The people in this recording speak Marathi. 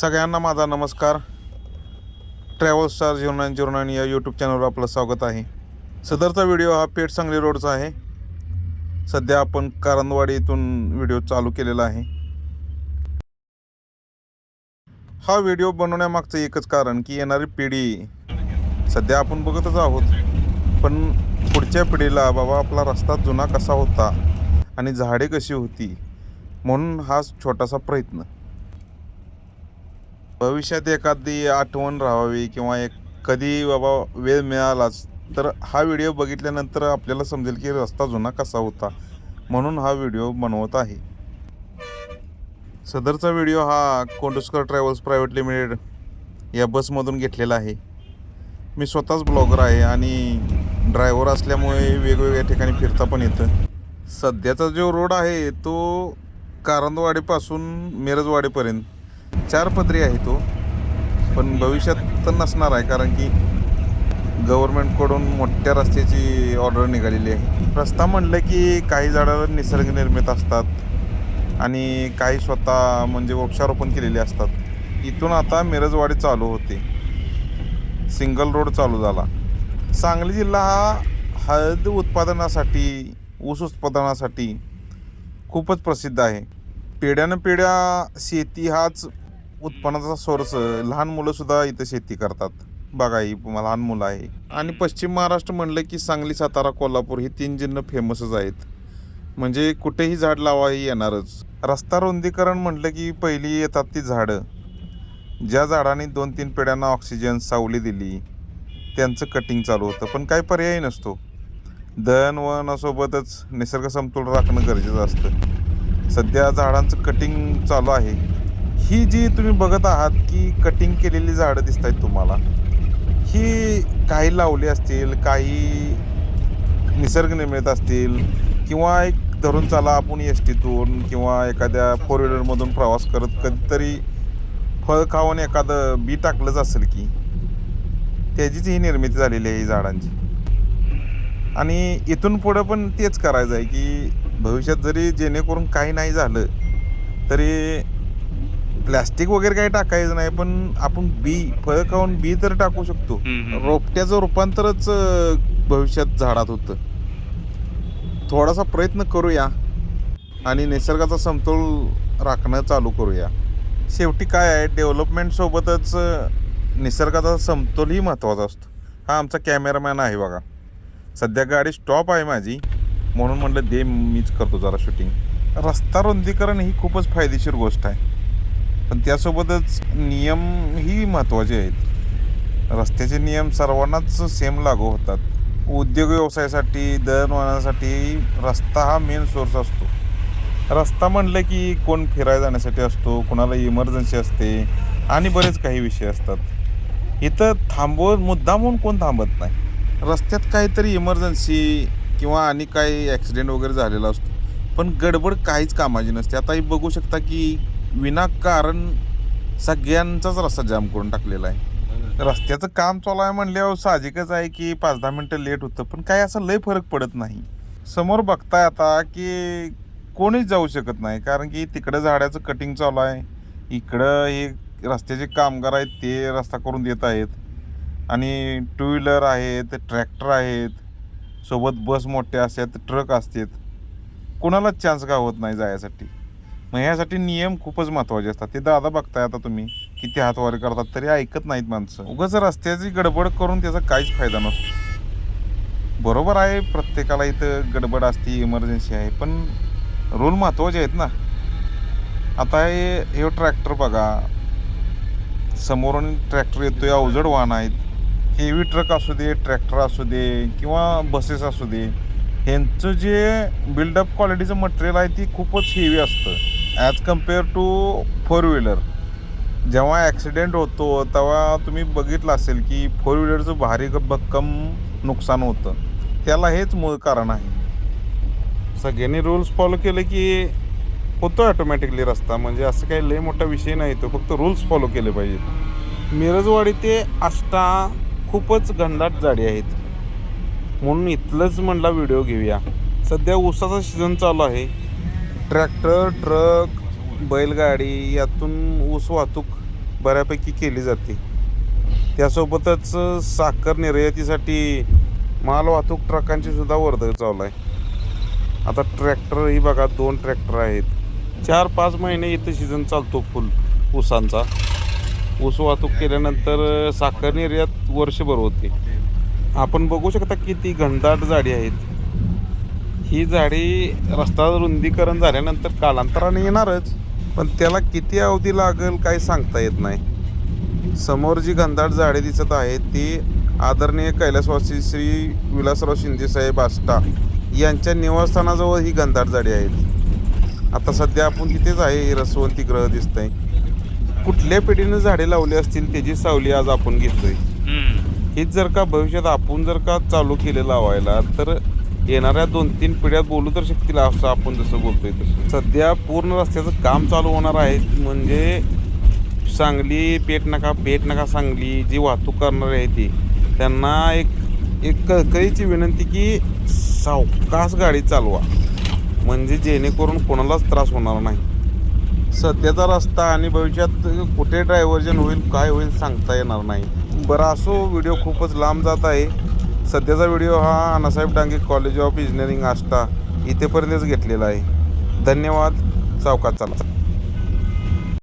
सगळ्यांना माझा नमस्कार. Travel star zero nine zero nine या यूट्यूब चॅनलवर आपलं स्वागत आहे. सदरचा व्हिडिओ हा पेठ सांगली रोडचा आहे. सध्या आपण कारंदवाडी इथून व्हिडिओ चालू केलेला आहे. हा व्हिडिओ बनवण्यामागचं एकच कारण की येणारी पिढी सध्या आपण बघतच आहोत. पण पुढच्या पिढीला बाबा आपला रस्ता जुना कसा होता आणि झाडे कशी होती? म्हणून हा छोटासा प्रयत्न. भविष्यात एखादी आठवण राहावी किंवा एक कधी बाबा वेळ मिळालाच तर हा व्हिडिओ बघितल्यानंतर आपल्याला समजेल की रस्ता जुना कसा होता म्हणून हा व्हिडिओ बनवत आहे. सदरचा व्हिडिओ हा कोंडुस्कर ट्रॅव्हल्स प्रायव्हेट लिमिटेड या बसमधून घेतलेला आहे. मी स्वतःच ब्लॉगर आहे आणि ड्रायव्हर असल्यामुळे वेगवेगळ्या ठिकाणी फिरता पण येतं. सध्याचा जो रोड आहे तो कारंदवाडीपासून मिरजवाडीपर्यंत. चार पदरी आहे तो पण भविष्यात तर नसणार आहे कारण की गव्हर्नमेंटकडून मोठ्या रस्त्याची ऑर्डर निघालेली आहे. रस्ता म्हणलं की काही झाडं निसर्गनिर्मित असतात आणि काही स्वतः म्हणजे वृक्षारोपण केलेले असतात. इथून आता मिरजवाडी चालू होते. सिंगल रोड चालू झाला. सांगली जिल्हा हा हळद उत्पादनासाठी ऊस उत्पादनासाठी खूपच प्रसिद्ध आहे. पिढ्यानं पिढ्या शेती हाच उत्पन्नाचा सोर्स लहान मुलंसुद्धा इथं शेती करतात. बघा ही लहान मुलं आहे. आणि पश्चिम महाराष्ट्र म्हणलं की सांगली सातारा कोल्हापूर ही तीन जिल्हे फेमसच आहेत. म्हणजे कुठेही झाड लावा येणारच. रस्ता रुंदीकरण म्हटलं की पहिली येतात ती झाडं. ज्या झाडांनी दोन तीन पिढ्यांना ऑक्सिजन सावली दिली त्यांचं कटिंग चालू होतं. पण काही पर्याय नसतो. दळणवळणासोबतच निसर्ग समतोल राखणं गरजेचं असतं. सध्या झाडांचं कटिंग चालू आहे. ही जी तुम्ही बघत आहात की कटिंग केलेली झाडं दिसत आहेत तुम्हाला ही काही लावली असतील काही निसर्गनिर्मित असतील किंवा एक धरून चाला आपण एस टीतून किंवा एखाद्या फोर व्हीलरमधून प्रवास करत कधीतरी फळ खाऊन एखादं बी टाकलंच असेल की त्याचीच ही निर्मिती झालेली आहे ही झाडांची. आणि इथून पुढं पण तेच करायचं आहे की भविष्यात जरी जेणेकरून काही नाही झालं तरी प्लॅस्टिक वगैरे काही टाकायचं नाही पण आपण बी फळ खाऊन बी तर टाकू शकतो. रोपट्याचं रूपांतरच भविष्यात झाडात होतं. थोडासा प्रयत्न करूया आणि निसर्गाचा समतोल राखणं चालू करूया. शेवटी काय आहे डेव्हलपमेंटसोबतच निसर्गाचा समतोलही महत्त्वाचा असतो. हा आमचा कॅमेरामॅन आहे बघा. सध्या गाडी स्टॉप आहे माझी. म्हणून म्हटलं दे मीच करतो जरा शूटिंग रस्ता रुंदीकरण ही खूपच फायदेशीर गोष्ट आहे. पण त्यासोबतच नियमही महत्त्वाचे आहेत. रस्त्याचे नियम सर्वांनाच सेम लागू होतात. उद्योग व्यवसायासाठी दळणवळणासाठी रस्ता हा मेन सोर्स असतो. रस्ता म्हणलं की कोण फिरायला जाण्यासाठी असतो कोणाला इमर्जन्सी असते आणि बरेच काही विषय असतात. इथं थांबवत मुद्दाम म्हणून कोण थांबत नाही. रस्त्यात काहीतरी इमर्जन्सी किंवा आणि काही ॲक्सिडेंट वगैरे झालेला असतो. पण गडबड काहीच कामाची नसते. आता ही बघू शकता की विनाकारण सगळ्यांचाच रस्ता जाम करून टाकलेला आहे. रस्त्याचं काम चालू आहे म्हणल्यावर साहजिकच आहे की पाच दहा मिनटं लेट होतं पण काय असं लय फरक पडत नाही. समोर बघताय आता की कोणीच जाऊ शकत नाही कारण की तिकडं झाडाचं कटिंग चालू आहे. इकडं हे रस्त्याचे कामगार आहेत ते रस्ता करून देत आहेत. आणि टू व्हीलर आहेत ट्रॅक्टर आहेत सोबत बस मोठ्या असतात ट्रक असतात. कोणालाच चान्स गावत नाही जायसाठी? मग ह्यासाठी नियम खूपच महत्त्वाचे असतात. ते दादा बघताय आता तुम्ही किती हातवारे करतात तरी ऐकत नाहीत माणसं. उगाच रस्त्याची गडबड करून त्याचा काहीच फायदा नसतो. बरोबर आहे प्रत्येकाला इथं गडबड असते इमर्जन्सी आहे पण रूल महत्त्वाचे आहेत ना. आता हे हे ट्रॅक्टर बघा. समोरून ट्रॅक्टर येतोय अवजड वाहन आहेत. हेवी ट्रक असू दे ट्रॅक्टर असू दे किंवा बसेस असू दे. ह्यांचं जे बिल्डअप क्वालिटीचं मटेरियल आहे ती खूपच हेवी असतं. As compare to four wheeler जेव्हा ॲक्सिडेंट होतो तेव्हा तुम्ही बघितलं असेल की फोर व्हीलरचं भारी भक्कम नुकसान होतं. त्याला हेच मूळ कारण आहे. सगळ्यांनी रूल्स फॉलो केले की होतो ऑटोमॅटिकली रस्ता. म्हणजे असं काही लय मोठा विषय नाही तो फक्त रूल्स फॉलो केले पाहिजेत. मिरजवाडी ते आष्टा खूपच घनदाट जाडी आहेत. म्हणून इथलंच म्हणला व्हिडिओ घेऊया. सध्या ऊसाचा सीझन चालू आहे. ट्रॅक्टर ट्रक बैलगाडी यातून ऊस वाहतूक बऱ्यापैकी केली जाते. त्यासोबतच साखर निर्यातीसाठी माल वाहतूक ट्रकांची सुद्धा वर्दळ चालू आहे. आता ट्रॅक्टर ही बघा दोन ट्रॅक्टर आहेत. चार पाच महिने इथं सीझन चालतो फुल ऊसांचा. ऊस वाहतूक केल्यानंतर साखर निर्यात वर्षभर होते. आपण बघू शकता किती घनदाट झाडी आहेत. ही झाडी रस्ता रुंदीकरण झाल्यानंतर कालांतराने येणारच पण त्याला किती अवधी लागेल काही सांगता येत नाही. समोर जी घनदाट झाडे दिसत आहेत ती आदरणीय कैलासवासी श्री विलासराव शिंदे साहेब आष्टा यांच्या निवासस्थानाजवळ ही घनदाट झाडी आहेत. आता सध्या आपण तिथेच आहे हे रसवंती ग्रह दिसतंय. कुठल्या पिढीनं झाडे लावली असतील त्याची सावली आज आपण घेतोय. हीच जर का भविष्यात आपण जर का चालू केलं लावायला तर येणाऱ्या दोन तीन पिढ्यात बोलू तर शकतील असं आपण जसं बोलतोय तसं. सध्या पूर्ण रस्त्याचं काम चालू होणार आहे. म्हणजे सांगली पेट नका पेट नका सांगली जी वाहतूक करणारी आहे ती. त्यांना एक एक कळकळीची विनंती की सावकाश गाडी चालवा. म्हणजे जेणेकरून कोणालाच त्रास होणार नाही. सध्याचा रस्ता आणि भविष्यात कुठे ड्रायव्हर्जन होईल काय होईल सांगता येणार नाही. बरं असो व्हिडिओ खूपच लांब जात आहे. सध्याचा व्हिडिओ हा Annasaheb Dange college of engineering Ashta इथेपर्यंतच घेतलेला आहे. धन्यवाद. सावकाश चला.